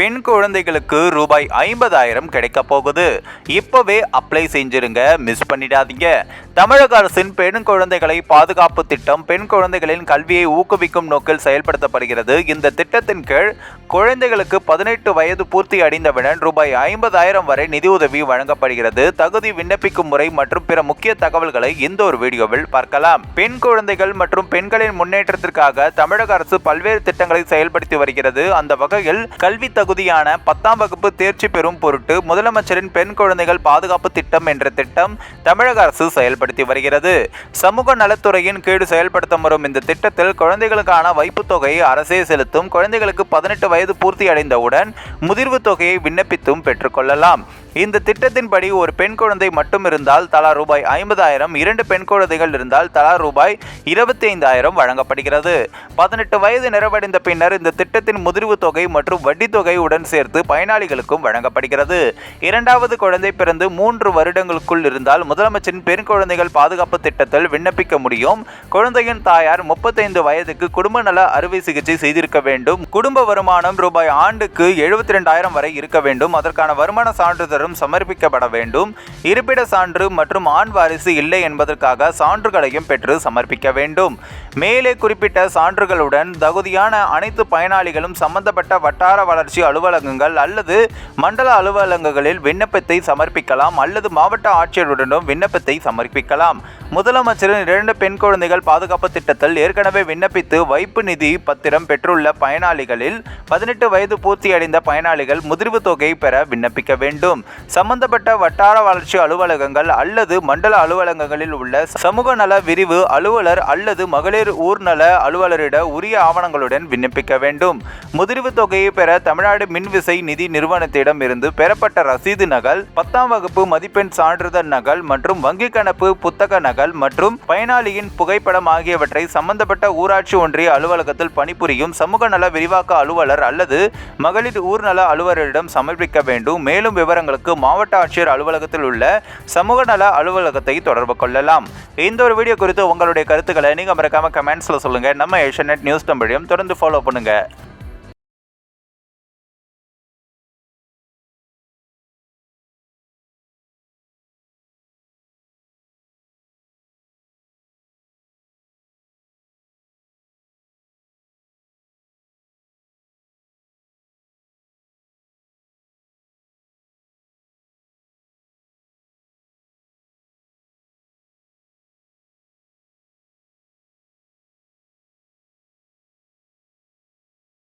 பெண் குழந்தைகளுக்கு ரூபாய் ஐம்பதாயிரம் கிடைக்க போகுது. இப்போவே அப்ளை செஞ்சிருங்க. மிஸ் பண்ணிடாதீங்க. தமிழக அரசின் பெண் குழந்தைகளை பாதுகாப்பு திட்டம் பெண் குழந்தைகளின் கல்வியை ஊக்குவிக்கும் நோக்கில் செயல்படுத்தப்படுகிறது. இந்த திட்டத்தின் கீழ் குழந்தைகளுக்கு பதினெட்டு வயது பூர்த்தி அடைந்தவுடன் ரூபாய் ஐம்பதாயிரம் வரை நிதியுதவி வழங்கப்படுகிறது. தகுதி விண்ணப்பிக்கும் முறை மற்றும் பிற முக்கிய தகவல்களை இந்த ஒரு வீடியோவில் பார்க்கலாம். பெண் குழந்தைகள் மற்றும் பெண்களின் முன்னேற்றத்திற்காக தமிழக அரசு பல்வேறு திட்டங்களை செயல்படுத்தி வருகிறது. அந்த வகையில் கல்வி தகுதியான பத்தாம் வகுப்பு தேர்ச்சி பெறும் பொருட்டு முதலமைச்சரின் பெண் குழந்தைகள் பாதுகாப்பு திட்டம் என்ற திட்டம் தமிழக அரசு செயல்படுத்தி வருகிறது. சமூக நலத்துறையின் கீழ் செயல்படுத்த வரும் இந்த திட்டத்தில் குழந்தைகளுக்கான வைப்புத் தொகையை அரசே செலுத்தும் குழந்தைகளுக்கு பதினெட்டு வயது பூர்த்தி அடைந்தவுடன் முதிர்வு தொகையை விண்ணப்பித்தும் பெற்றுக்கொள்ளலாம் இந்த திட்டத்தின்படி ஒரு பெண் குழந்தை மட்டும் இருந்தால் தலா ரூபாய் ஐம்பதாயிரம் இரண்டு பெண் குழந்தைகள் இருந்தால் தலா ரூபாய் இருபத்தி ஐந்தாயிரம் வழங்கப்படுகிறது. பதினெட்டு வயது நிறைவடைந்த பின்னர் இந்த திட்டத்தின் முதிர்வு தொகை மற்றும் வட்டி தொகை உடன் சேர்த்து பயனாளிகளுக்கும் வழங்கப்படுகிறது. இரண்டாவது குழந்தை பிறந்து மூன்று வருடங்களுக்குள் இருந்தால் முதலமைச்சரின் பெண் குழந்தைகள் பாதுகாப்பு திட்டத்தில் விண்ணப்பிக்க முடியும். குழந்தையின் தாயார் முப்பத்தைந்து வயதுக்கு குடும்ப நல அறுவை சிகிச்சை செய்திருக்க வேண்டும். குடும்ப வருமானம் ரூபாய் ஆண்டுக்கு எழுபத்தி ரெண்டாயிரம் வரை இருக்க வேண்டும். அதற்கான வருமான சான்றிதழ் சான்றிதழும் சமர்ப்பிக்கப்பட வேண்டும். இருப்பிட சான்று மற்றும் ஆண் வாரிசு இல்லை என்பதற்காக சான்றுகளையும் பெற்று சமர்ப்பிக்க வேண்டும். மேலே குறிப்பிட்ட சான்றுகளுடன் தகுதியான அனைத்து பயனாளிகளும் சம்பந்தப்பட்ட வட்டார வளர்ச்சி அலுவலகங்கள் அல்லது மண்டல அலுவலகங்களில் விண்ணப்பத்தை சமர்ப்பிக்கலாம் அல்லது மாவட்ட ஆட்சியருடனும் விண்ணப்பத்தை சமர்ப்பிக்கலாம். முதலமைச்சரின் இரண்டு பெண் குழந்தைகள் பாதுகாப்பு திட்டத்தில் ஏற்கனவே விண்ணப்பித்து வைப்பு நிதி பத்திரம் பெற்றுள்ள பயனாளிகளில் பதினெட்டு வயது பூர்த்தியடைந்த பயனாளிகள் முதிர்வு தொகை பெற விண்ணப்பிக்க வேண்டும். சம்பந்தப்பட்ட வட்டார வளர்ச்சி அலுவலகங்கள் அல்லது மண்டல அலுவலகங்களில் உள்ள சமூக நல விரிவு அலுவலர் அல்லது மகளிர் ஊர்நல அலுவலரிட உரிய ஆவணங்களுடன் விண்ணப்பிக்க வேண்டும். முதிர்வு தொகையை பெற தமிழ்நாடு மின்விசை நிதி நிறுவனத்திடம் இருந்து பெறப்பட்ட ரசீது நகல் பத்தாம் வகுப்பு மதிப்பெண் சான்றிதழ் நகல் மற்றும் வங்கி கணக்கு புத்தக நகல் மற்றும் பயனாளியின் புகைப்படம் ஆகியவற்றை சம்பந்தப்பட்ட ஊராட்சி ஒன்றிய அலுவலகத்தில் பணிபுரியும் சமூக நல விரிவாக்க அலுவலர் அல்லது மகளிர் ஊர்நல அலுவலரிடம் சமர்ப்பிக்க வேண்டும். மேலும் விவரங்களுக்கு மாவட்ட ஆட்சியர் அலுவலகத்தில் உள்ள சமூக நல அலுவலகத்தை தொடர்பு கொள்ளலாம். இந்த ஒரு வீடியோ குறித்து உங்களுடைய கருத்துக்களை நீங்கள் மறக்காம கமெண்ட்ஸில் சொல்லுங்கள் நம்ம ஏஷியநெட் நியூஸ் தமிழையும் தொடர்ந்து ஃபாலோ பண்ணுங்கள்